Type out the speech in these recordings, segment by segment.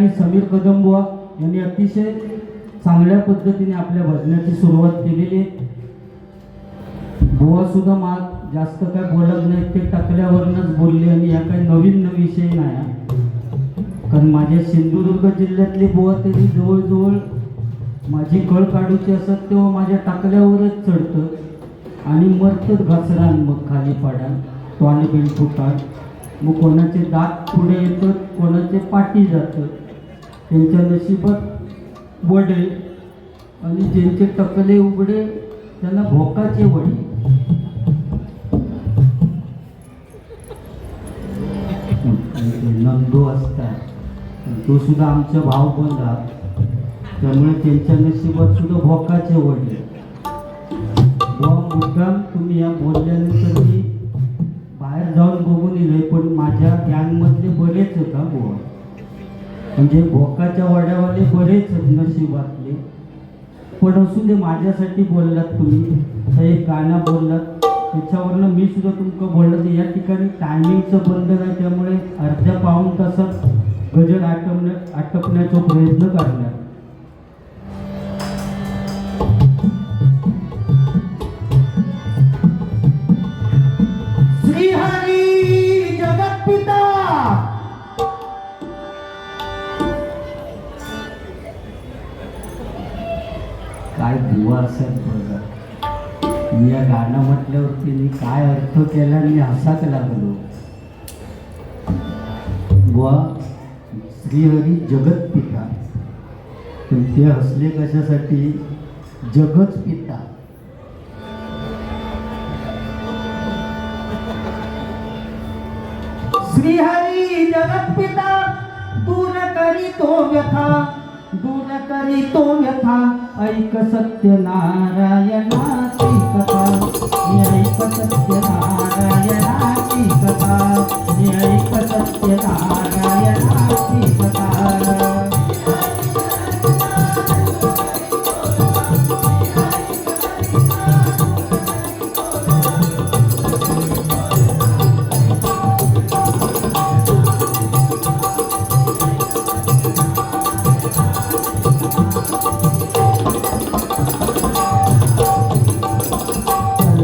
आणि समीर कदमबुवा यांनी अतिशय चांगल्या पद्धतीने आपल्या भजनाची सुरुवात केलेली आहे. बुवा सुद्धा मा जास्त काय बोलत नाही ते टाकल्यावरूनच बोलले आणि या काही नवीन विषय नाही कारण माझ्या सिंधुदुर्ग जिल्ह्यातले बुवा तरी जवळजवळ माझी कळ काढूची असत तेव्हा माझ्या टाकल्यावरच चढतं. आणि मरतच घसरान मग खाली पाडा. तो आणि बिन फुटात मग कोणाचे दात पुढे येतं कोणाचे पाठी जातं त्यांच्या नशिबात वडे आणि ज्यांचे टकले उघडे त्यांना भोकाचे वडे. आणि ते असतात. तो सुद्धा आमचा भाव बंधा त्यामुळे त्यांच्या नशिबात सुद्धा भोकाचे वडले मुद्दाम तुम्ही या बोलल्यानंतर मी बाहेर जाऊन बघून येईल पण माझ्या गॅंगमधले बरेच होता हा बुवा. म्हणजे भोकाच्या वड्यावाले बरेच आहेत नशिबातले पण असू दे माझ्यासाठी बोललात तुम्ही. हे गाणं बोललात. त्याच्यावरनं मी सुद्धा तुमचं बोललं तर या ठिकाणी टायमिंगचं बंधन आहे त्यामुळे अर्ध्या पाऊन तासात गजल आटपण्या आटपण्याचा प्रयत्न करणार. श्रीहरी जगत पिता बुवा असेल मी या गाणं म्हटल्यावरती मी काय अर्थ केला मी हसाच लागलो. बुवा श्रीहरी जगत पिता पण ते हसले कशासाठी? जगच पिता श्रीहरी जगत पिता दूर करी तो व्यथा. गुण करी तो यथा. ऐक सत्य नारायणाची कथा ऐक सत्य नारायणाची कथा ऐक सत्य नारायणाची कथा.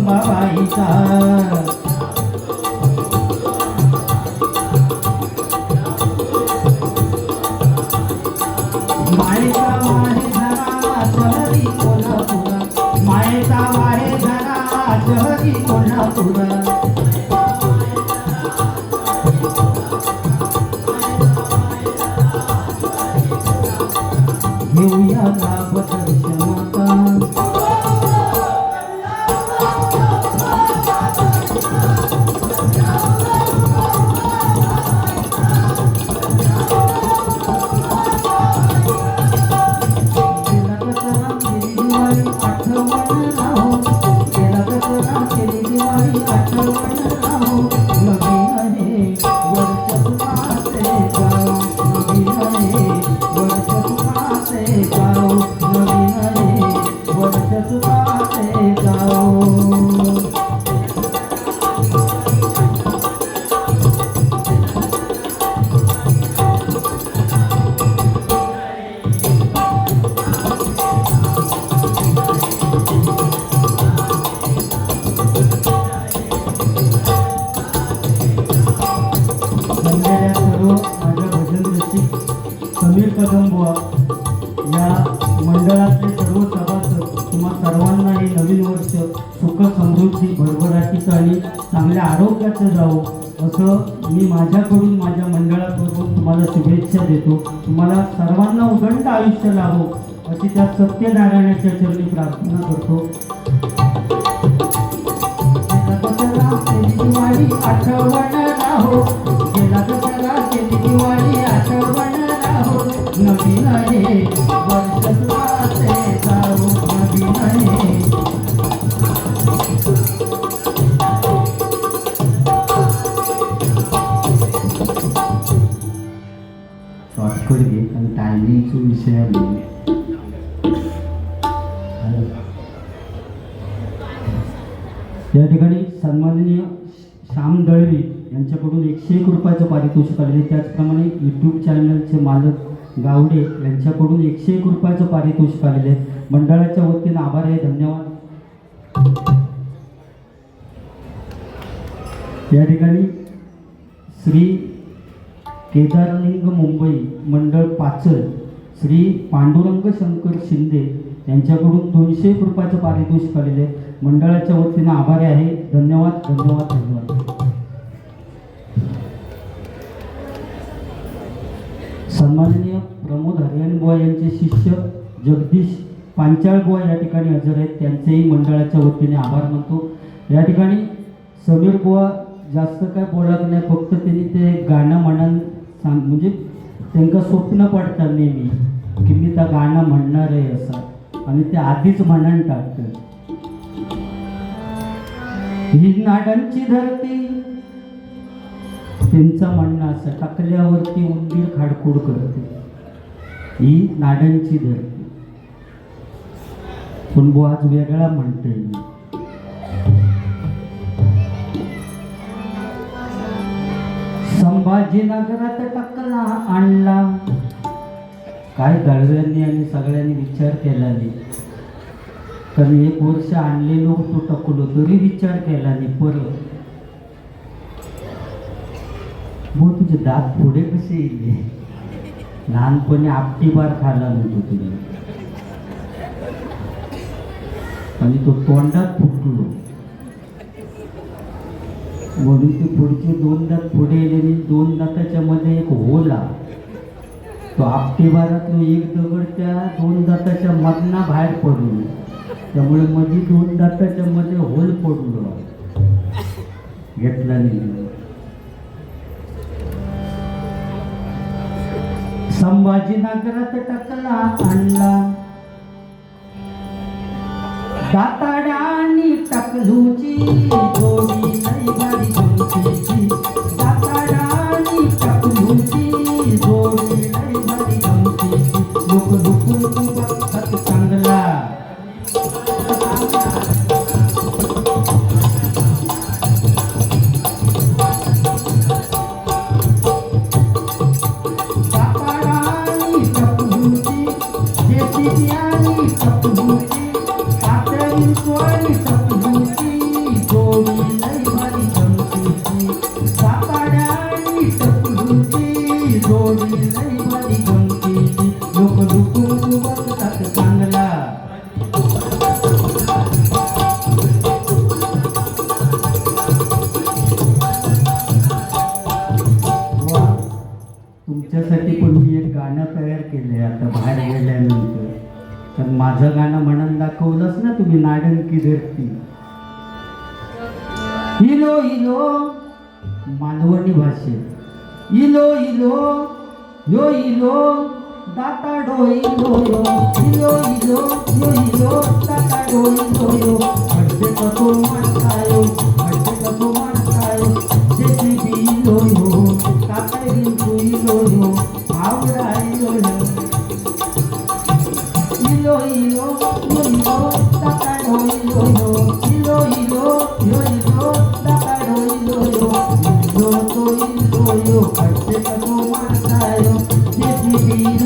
अंबाबाईचा भरभराटीचं आणि चांगल्या आरोग्याचं जावो असं मी माझ्याकडून माझ्या मंडळाकडून तुम्हाला शुभेच्छा देतो. तुम्हाला सर्वांना उदंड आयुष्य लाभो अशी त्या सत्यनारायणाच्या चरणी प्रार्थना करतो. आठवण राहो. घे पण टायमिंगचा विषय आहे. या ठिकाणी सन्माननीय श्याम दळवी यांच्याकडून एकशे एक रुपयाचं पारितोषिक आलेले त्याचप्रमाणे यूट्यूब चॅनलचे मालक गावडे यांच्याकडून एकशे एक रुपयाचं पारितोषिक आलेले आहे. मंडळाच्या वतीने आभार आहे धन्यवाद. या ठिकाणी श्री केदारलिंग मुंबई मंडळ पाचल श्री पांडुरंग शंकर शिंदे यांच्याकडून दोनशे रुपयाचं पारितोषिक आलेले आहे. मंडळाच्या वतीनं आभारी आहे. धन्यवाद धन्यवाद धन्यवाद. सन्माननीय प्रमोद हरियाणबुवा यांचे शिष्य जगदीश पांचाळबुवा या ठिकाणी हजर आहेत. त्यांचेही मंडळाच्या वतीने आभार मानतो. या ठिकाणी समीर बुवा जास्त काय बोलत नाही. फक्त त्यांनी ते गाणं म्हणून सांग म्हणजे त्यांना स्वप्न पडतं नेहमी की मी त्या गाणं म्हणणार आहे असं. आणि ते आधीच म्हणून टाकतं ही नाडांची धरती. त्यांचं म्हणणं असं टाकल्यावरती उंदीर खाडखोड करते. ही नाडांची धरती. पण बुवा आज वेगळा म्हणतोय संभाजीनगरात टाकला आणला. काय दळव्यांनी आणि सगळ्यांनी विचार केला नाही. कारण एक वर्ष आणलेलो तो टकलो तरी विचार केला नाही परत मग तुझे दात पुढे कसे येईल लहानपणी आपटी बार खाल्ला नव्हतो तुम्ही आणि तो तोंडात फुटलो. म्हणून ते पुढचे दोन दात पुढे येले आणि दोन दाताच्या मध्ये एक होला तो आपटेबारातलो एक दगड त्या दोन दाताच्या मधना बाहेर पडलो त्यामुळे मध्ये दोन दाताच्या मध्ये होल पडलो घेतला नाही संभाजीनगरात टाकला आणला. दाताडानी टकलूची जोडी नाही भारी गमतीची माझं गाणं म्हणून दाखवलंच ना तुम्ही नाडंकी धरती. इलो इलो मालवणी भाषेत इलो इलो यो इलो दाता डोई इलो यो इलो इलो यो इलो दाता डोई इलो यो अड्डे तो म्हणतायो মাথায় পৃথিবীর